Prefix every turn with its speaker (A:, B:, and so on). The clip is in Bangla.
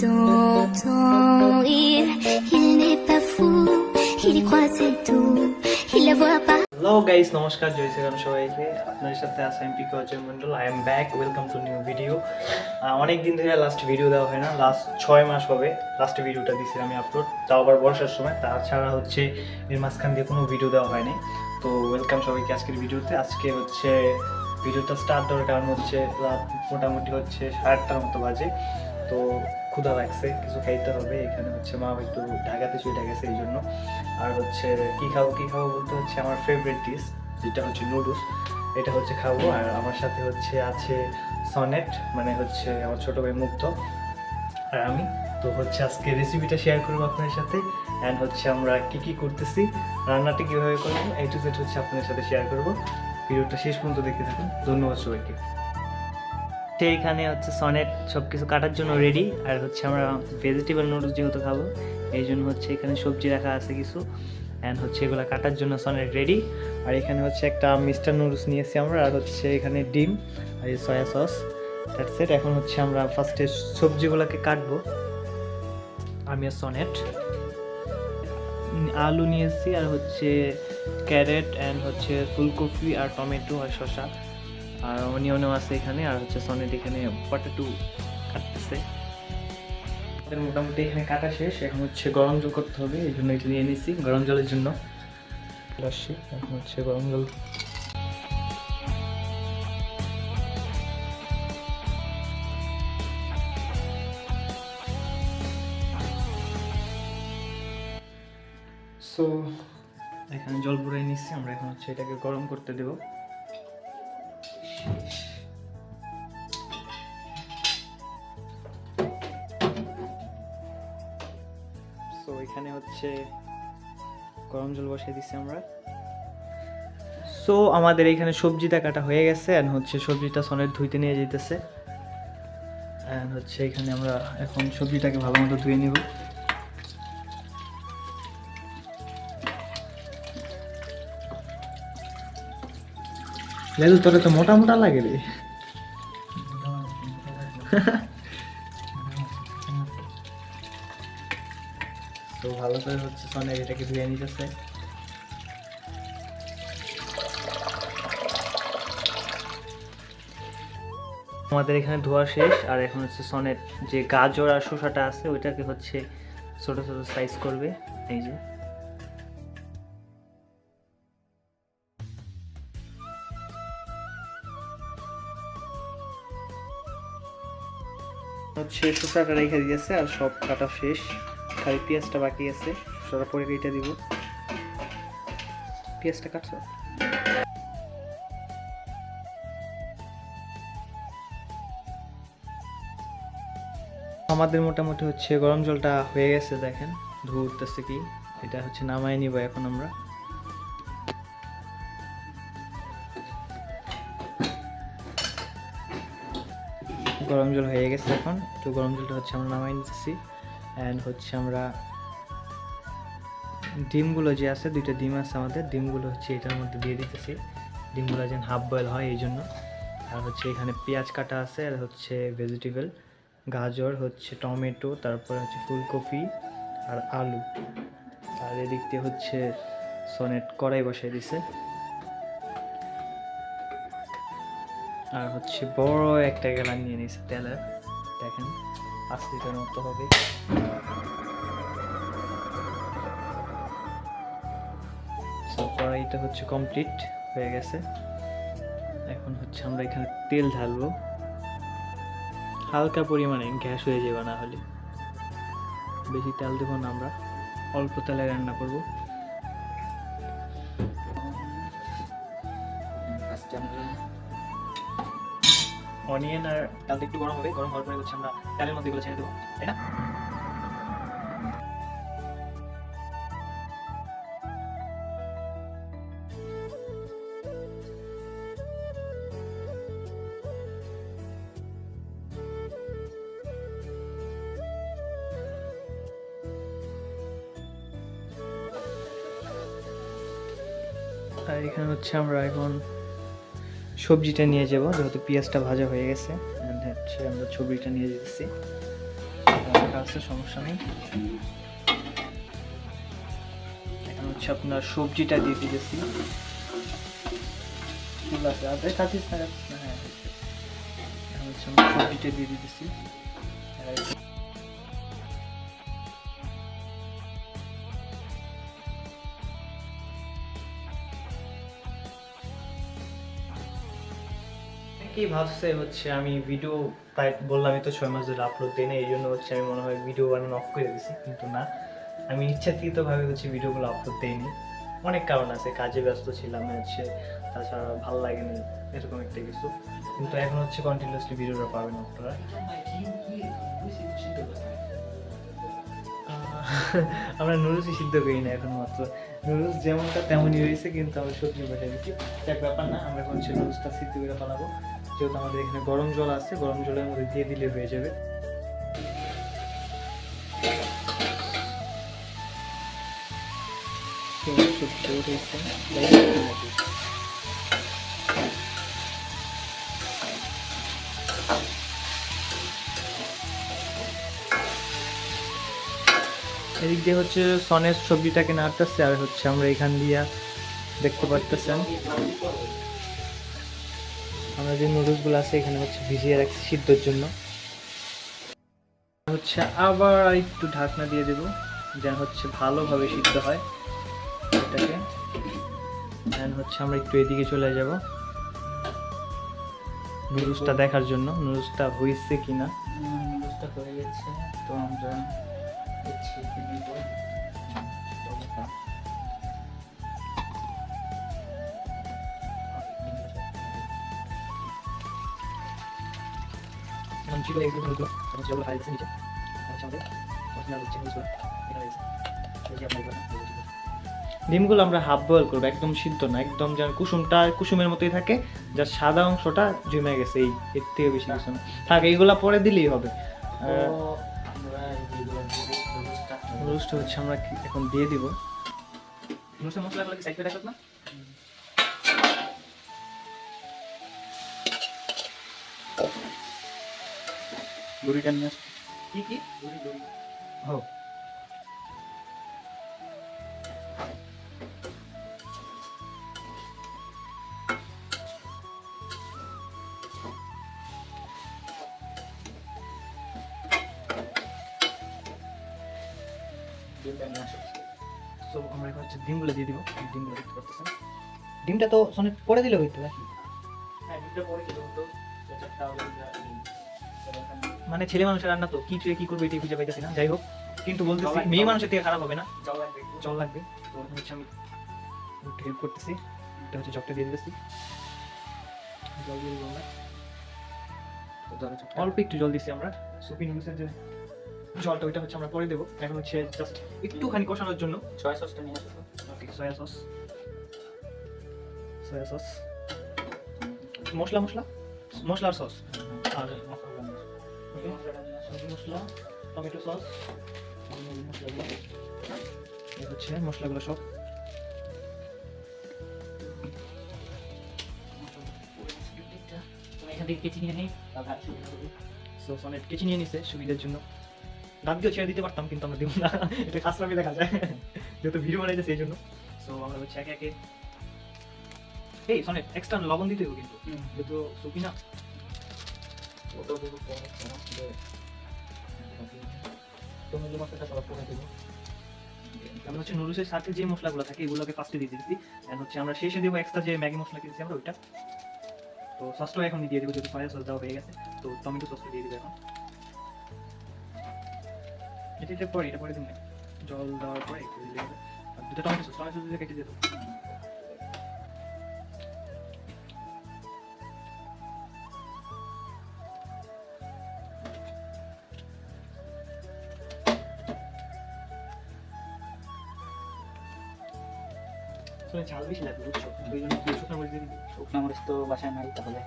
A: d'entendre. Il, il n'est pas fou, il y tout, il la voit pas.
B: Hello guys নমস্কার জয় শ্রীরাম সবাইকে আপনাদের সাথে আছে আমি PK Ajay Mondal I am back welcome to new video অনেক দিন ধরে লাস্ট ভিডিও দেওয়া হয় না লাস্ট ছয় মাস হবে লাস্ট ভিডিওটা দিয়েছি আমি আপলোড তাও আবার বর্ষার সময় তাছাড়া হচ্ছে এর মাঝখান দিয়ে কোনো ভিডিও দেওয়া হয়নি তো ওয়েলকাম সবাইকে আজকের ভিডিওতে আজকে হচ্ছে ভিডিওটা স্টার্ট দেওয়ার কারণ হচ্ছে রাত মোটামুটি হচ্ছে সাড়ে আটটার মতো বাজে তো ক্ষুধা লাগছে, কিছু খাইতে হবে, এখানে হচ্ছে মা একটু ঢাকাতে চলে গেছে এই জন্য আর হচ্ছে কি খাব কি খাব বলতে হচ্ছে আমার ফেভারিট ডিশ যেটা হচ্ছে নুডলস এটা হচ্ছে খাব। আর আমার সাথে হচ্ছে আছে সনেট মানে হচ্ছে আমার ছোট ভাই মুক্ত। আর আমি, তো হচ্ছে আজকে রেসিপিটা শেয়ার করব আপনাদের সাথে। অ্যান্ড হচ্ছে আমরা কী কী করতেছি, রান্নাটা কীভাবে করব এই টু জেড হচ্ছে আপনাদের সাথে শেয়ার করব। ভিডিওটা শেষ পর্যন্ত দেখতে থাকুন। ধন্যবাদ সবাইকে। সেইখানে হচ্ছে সনেট সব কিছু কাটার জন্য রেডি আর হচ্ছে আমরা ভেজিটেবল নুডলস যেহেতু খাব এই জন্য হচ্ছে এখানে সবজি রাখা আছে কিছু। অ্যান্ড হচ্ছে এগুলো কাটার জন্য সনেট রেডি আর এখানে হচ্ছে একটা মিস্টার নুডলস নিয়েছি আমরা, আর হচ্ছে এখানে ডিম আর এই সয়া সস দ্যাটস ইট এখন হচ্ছে আমরা ফার্স্টে সবজিগুলোকে কাটবো। আমি সনেট। আলু নিয়েছি, আর হচ্ছে ক্যারেট অ্যান্ড হচ্ছে ফুলকপি আর টমেটো আর শসা। আর অনিয়নও আছে এখানে, আর হচ্ছে সনেট এখানে পটেটো কাটতেছে। মোটামুটি এখানে কাটা শেষ, এখন হচ্ছে গরম জল করতে হবে, এই জন্য এটা নিয়ে নিছি, গরম জলের জন্য। আসছি, এখন হচ্ছে গরম জল। সো এখানে জল পুরাই নিচ্ছি আমরা এখন হচ্ছে এটাকে গরম করতে দেবো। সো এখানে হচ্ছে গরম জল বসিয়ে দিচ্ছি আমরা। সো আমাদের এখানে সবজিটা কাটা হয়ে গেছে অ্যান্ড হচ্ছে সবজিটা সনের ধুইতে নিয়ে যেতেছে অ্যান্ড হচ্ছে এখানে আমরা এখন সবজিটাকে ভালো মতো ধুয়ে নিব। লেলু তোরে তো মোটা মোটা লাগে রে। তো ভালো করে হচ্ছে সনের এটাকে ধুয়ে নিতেছে। আমাদের এখানে ধোয়া শেষ, আর এখন হচ্ছে সনের যে গাজর আর শসাটা আছে, ওইটাকে হচ্ছে ছোট ছোট সাইজ করবে। এই যে। হচ্ছে শসাটা রেখে দিয়েছে আর সব কাটা শেষ। খালি পেঁয়াজটা বাকি আছে। শসাটা পরে কেটে দিব। পেঁয়াজটা কাটছো? আমাদের মোটামুটি হচ্ছে গরম জলটা হয়ে গেছে, দেখেন। ধুয়ে উঠতেছে কি? এটা হচ্ছে নামায় নিব এখন আমরা। গরম জল হয়ে গেছে এখন। তো গরম জলটা হচ্ছে আমরা নামাই নিতেছি। অ্যান্ড হচ্ছে আমরা ডিমগুলো যে আছে, দুইটা ডিম আছে আমাদের। ডিমগুলো হচ্ছে এটার মধ্যে দিয়ে দিতেছি। ডিমগুলো যেন হাফ বয়েল হয় এই জন্য। আর হচ্ছে এখানে পেঁয়াজ কাটা আছে, আর হচ্ছে ভেজিটেবল গাজর, হচ্ছে টমেটো, তারপর হচ্ছে ফুলকপি আর আলু। আর এদিক দিয়ে হচ্ছে সনেট কড়াই বসাই দিছে। আর হচ্ছে বড় একটা গেলান নিয়ে নিছে তেলের দেখেন পাঁচ লিটার মতো হবে কড়াইটা হচ্ছে কমপ্লিট হয়ে গেছে। এখন হচ্ছে আমরা এখানে তেল ঢালবো। হালকা পরিমাণে গ্যাস হয়ে যাবে না হলে। বেশি তেল দেবো না আমরা। অল্প তেলে রান্না করব। অনিয়ন আর তেলটা একটু গরম হবে, গরম হওয়ার পরে হচ্ছে আমরা তেলের মধ্যে এগুলো ছেড়ে দেবো, তাই না? এখানে হচ্ছে আমরা এখন সবজিটা নিয়ে যাব, যেহেতু পেঁয়াজটা ভাজা হয়ে গেছে। হচ্ছে আমরা ছবিটা নিয়ে যেতেছি। আছে, সমস্যা নেই। এখন হচ্ছে আপনার সবজিটা দিয়ে দিতেছি। ঠিক আছে আর হ্যাঁ। এখন হচ্ছে আমরা সবজিটা দিয়ে দিতেছি। কি ভাবছে হচ্ছে, আমি ভিডিও প্রায় বললামই তো ছয় মাস ধরে আপলোড দিই না এই জন্য হচ্ছে আমি মনে হয় ভিডিও বানানো অফ করে দিছি, কিন্তু না। আমি ইচ্ছাকৃতভাবে হচ্ছে ভিডিওগুলো আপলোড দিইনি অনেক কারণ আছে, কাজে ব্যস্ত ছিলাম, হচ্ছে তাছাড়া ভালো লাগেনি এরকম একটা কিছু। কিন্তু এখন হচ্ছে কন্টিনিউসলি ভিডিওটা পাবেন আপনারা। আমরা নুডলসই সিদ্ধ করি না এখন মাত্র। নুডলস যেমনটা তেমনই হয়েছে, কিন্তু আমরা সবজি বসে দিচ্ছি এক ব্যাপার না, আমরা এখন হচ্ছে নুডলসটা সিদ্ধ করে বানাবো। যেহেতু আমাদের এখানে গরম জল আছে, গরম জলের মধ্যে দিয়ে দিলে হয়ে যাবে। এদিক দিয়ে হচ্ছে সনের সবজিটাকে নাড়তেছে, আর হচ্ছে আমরা এখান দিয়া দেখতে পারতেছেন যে নুডলসগুলো আছে, এখানে হচ্ছে ভিজিয়ে রাখছি সিদ্ধর জন্য। হচ্ছে আবার একটু ঢাকনা দিয়ে দেব, যেন হচ্ছে ভালোভাবে সিদ্ধ হয় এটাকে। দেন হচ্ছে আমরা একটু এদিকে চলে যাব নুডলসটা দেখার জন্য। নুডলসটা হয়েছে কিনা?
C: নুডলসটা হয়ে গেছে, তো আমরা ছেঁকে
B: ছিল এগুলো হলো তখন সেগুলো খাই নিচে হচ্ছে আমাদের অরিজিনাল হচ্ছে নুডলসগুলো এখানে এই যে আপনার ডিমগুলো আমরা হাফ বয়েল করব একদম সিদ্ধ না একদম যেন কুসুমটা কুসুমের মতোই থাকে যার সাদা অংশটা জমে গেছে এই এর থেকে বেশি কিছু না। থাক এইগুলা পরে দিলেই হবে।
C: নুডলসটা
B: হচ্ছে আমরা এখন দিয়ে দিব। নুডলসের মশলাগুলো কি সাইড করে রাখো না
C: দড়িটা নিয়ে আসো।
B: কি কি?
C: নিয়ে আসো।
B: সো আমরা এখন হচ্ছে ডিমগুলো দিয়ে দিব। ডিমগুলো দেখতে ডিমটা তো সনে পরে দিলে হইতো নাকি?
C: হ্যাঁ দুটো পরে দিলে হতো
B: মানে ছেলে মানুষের রান্না তো কি চুয়ে কি করবে এটাই খুঁজে পাইতেছি না। যাই হোক কিন্তু বলতেছি মেয়ে মানুষের থেকে খারাপ হবে না।
C: জল লাগবে।
B: জল লাগবে। তো হচ্ছে আমি একটু হেল্প করতেছি। এটা হচ্ছে জগটা দিয়ে দিতেছি। জল দিয়ে
C: চোখটা।
B: অল্প একটু জল দিচ্ছি আমরা। সুপি নুডলসের যে জলটা ওইটা হচ্ছে আমরা পরে দেবো। এখন হচ্ছে জাস্ট একটুখানি কষানোর জন্য।
C: সয়া সসটা নিয়ে আসো। তো।
B: Okay soya sauce soya sauce মশলা মশলা? মশলার সস আর
C: আসো।
B: সবজি মশলা টমেটো সস মশলাগুলো এই হচ্ছে মশলাগুলো সব।
C: এখান থেকে কেচি নিয়ে নেই
B: কেচি নিছে সুবিধার জন্য। দাঁত দিয়েও ছেড়ে দিতে পারতাম কিন্তু আমরা দিব না। এটা খাসরামি দেখা যায়। যেহেতু ভিডিও বানাইছে সেই জন্য। সো আমরা হচ্ছে একে একে এই সনেট এক্সট্রা লবণ দিতে হবে কিন্তু। যেহেতু সুপি না।
C: ওটাও দেবো কম, কম। তুমি যে মশলাটা সব করে দেবো
B: আমরা হচ্ছে নুডলসের সাথে যে মশলাগুলো থাকে এগুলোকে ফার্স্টে দিয়ে দিচ্ছি এন্ড হচ্ছে আমরা শেষে দেবো এক্সট্রা যে ম্যাগি মশলা কিনেছি আমরা ওইটা। তো সসটাও এখন দিয়ে দেবো যেহেতু সয়া সস দেওয়া হয়ে গেছে। তো টমেটো সসটা দিয়ে দেবো এখন। এটা এটা পরে এটা পরে দিন। জল দেওয়ার পরে দুটো টমেটো সস টমেটো সস কেটে দিয়ে দেবো। ঝাল বেশি লাগবে বুঝছ? ওই জন্য শুকনো
C: শুকনো মরিচ তো বাসায় নাই তাহলে।